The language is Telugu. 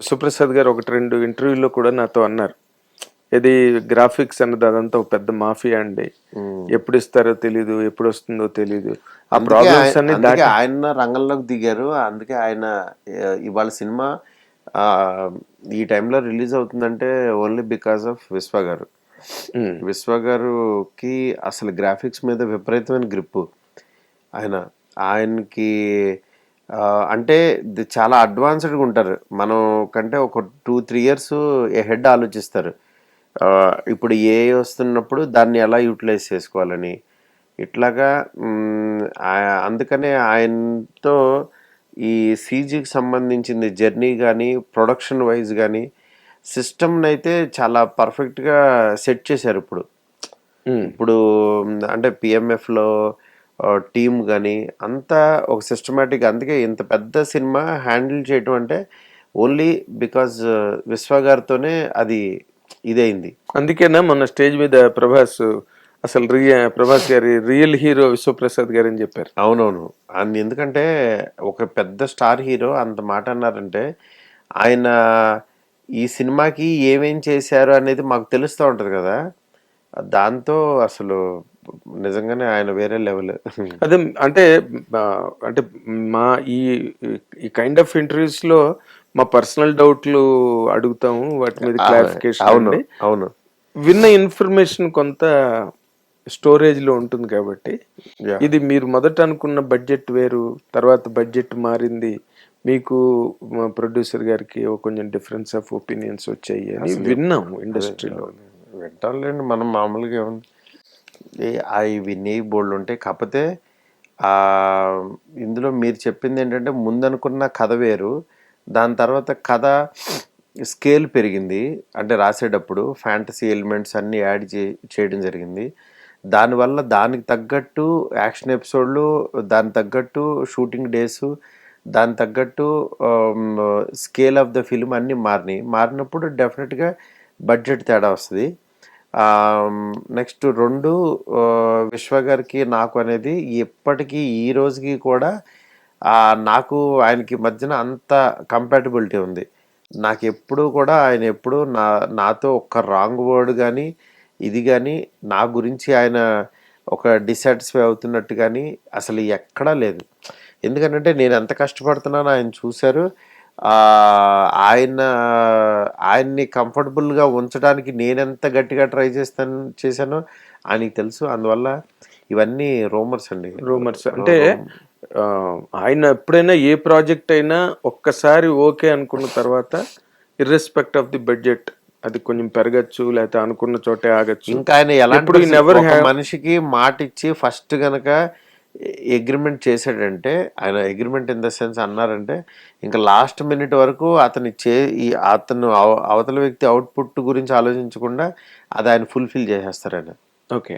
సుప్రసాద్ గారు ఒకటి రెండు ఇంటర్వ్యూలో కూడా నాతో అన్నారు. ఇది గ్రాఫిక్స్ అన్నది అదంతా ఒక పెద్ద మాఫియా అండి. ఎప్పుడు ఇస్తారో తెలీదు ఎప్పుడు వస్తుందో తెలీదు. ఆ ప్రాబ్లమ్స్ ఆయన- అన్ని రంగంలోకి దిగారు. అందుకే ఆయన ఇవాళ సినిమా ఈ టైంలో రిలీజ్ అవుతుందంటే ఓన్లీ బికాస్ ఆఫ్ విశ్వ గారు. విశ్వ గారుకి అసలు గ్రాఫిక్స్ మీద విపరీతమైన గ్రిప్ ఆయన ఆయనకి అంటే చాలా అడ్వాన్స్డ్గా ఉంటారు. మనం కంటే ఒక టూ త్రీ ఇయర్స్ హెడ్ ఆలోచిస్తారు. ఇప్పుడు ఏ వస్తున్నప్పుడు దాన్ని ఎలా యూటిలైజ్ చేసుకోవాలని. ఇట్లాగా అందుకనే ఆయనతో ఈ సీజీకి సంబంధించింది జర్నీ కానీ ప్రొడక్షన్ వైజ్ కానీ సిస్టమ్ని అయితే చాలా పర్ఫెక్ట్గా సెట్ చేశారు ఇప్పుడు. ఇప్పుడు అంటే పిఎంఎఫ్లో టీమ్ కానీ అంతా ఒక సిస్టమేటిక్ అందుకే ఇంత పెద్ద సినిమా హ్యాండిల్ చేయటం అంటే ఓన్లీ బికాజ్ విశ్వ గారితోనే అది ఇదైంది. అందుకేనా మొన్న స్టేజ్ మీద ప్రభాస్ అసలు రియ ప్రభాస్ గారి రియల్ హీరో విశ్వప్రసాద్ గారు అని చెప్పారు. అవునవును. అండ్ ఎందుకంటే ఒక పెద్ద స్టార్ హీరో అంత మాట అన్నారంటే ఆయన ఈ సినిమాకి ఏమేం చేశారు అనేది మాకు తెలుస్తూ ఉంటుంది కదా. దాంతో అసలు నిజంగానే ఆయన వేరే లెవెల్ అదే అంటే అంటే మా ఈ ఈ కైండ్ ఆఫ్ ఇంటర్వ్యూస్లో మా పర్సనల్ డౌట్లు అడుగుతాము వాటి మీద క్లారిఫికేషన్ అవును అవును. విన్న ఇన్ఫర్మేషన్ కొంత స్టోరేజ్లో ఉంటుంది కాబట్టి. ఇది మీరు మొదట అనుకున్న బడ్జెట్ వేరు తర్వాత బడ్జెట్ మారింది మీకు మా ప్రొడ్యూసర్ గారికి కొంచెం డిఫరెన్స్ ఆఫ్ ఒపీనియన్స్ వచ్చాయి అని విన్నాము ఇండస్ట్రీలో వింటాంలేండి మనం మామూలుగా ఏముంది? ఏ- అవి విని బోల్డ్ ఉంటాయి. కాకపోతే ఇందులో మీరు చెప్పింది ఏంటంటే ముందనుకున్న కథ వేరు. దాని తర్వాత కథ స్కేల్ పెరిగింది. అంటే రాసేటప్పుడు ఫ్యాంటసీ ఎలిమెంట్స్ అన్నీ యాడ్ చే చేయడం జరిగింది. దానివల్ల దానికి తగ్గట్టు యాక్షన్ ఎపిసోడ్లు దానికి తగ్గట్టు షూటింగ్ డేస్ దానికి తగ్గట్టు స్కేల్ ఆఫ్ ద ఫిల్మ్ అన్నీ మారినాయి. మారినప్పుడు డెఫినెట్గా బడ్జెట్ తేడా వస్తుంది. నెక్స్ట్ రెండు విశ్వ గారికి నాకు అనేది ఎప్పటికీ ఈ రోజుకి కూడా నాకు ఆయనకి మధ్యన అంత కంపాటబిలిటీ ఉంది. నాకు ఎప్పుడు కూడా ఆయన ఎప్పుడు నా నాతో ఒక్క రాంగ్ వర్డ్ కానీ ఇది కానీ నా గురించి ఆయన ఒక డిసాటిస్ఫై అవుతున్నట్టు కానీ అసలు ఎక్కడా లేదు. ఎందుకంటే నేను ఎంత కష్టపడుతున్నానో ఆయన చూశారు. ఆయన ఆయన్ని కంఫర్టబుల్గా ఉంచడానికి నేనెంత గట్టిగా ట్రై చేస్తాను చేశానో ఆయనకి తెలుసు. అందువల్ల ఇవన్నీ రూమర్స్ అండి. రూమర్స్. అంటే ఆయన ఎప్పుడైనా ఏ ప్రాజెక్ట్ అయినా ఒక్కసారి ఓకే అనుకున్న తర్వాత ఇర్రెస్పెక్ట్ ఆఫ్ ది బడ్జెట్ అది కొంచెం పెరగచ్చు లేకపోతే అనుకున్న చోటే ఆగచ్చు. ఇంకా ఆయన have- మనిషికి మాట ఇచ్చి ఫస్ట్ గనక అగ్రిమెంట్ చేశాడంటే ఆయన అగ్రిమెంట్ ఇన్ ద సెన్స్ అన్నారంటే ఇంకా లాస్ట్ మినిట్ వరకు అతని చే ఈ అతను అవ- అవతల వ్యక్తి అవుట్పుట్ గురించి ఆలోచించకుండా అది ఆయన ఫుల్ఫిల్ చేసేస్తారు ఆయన ఓకే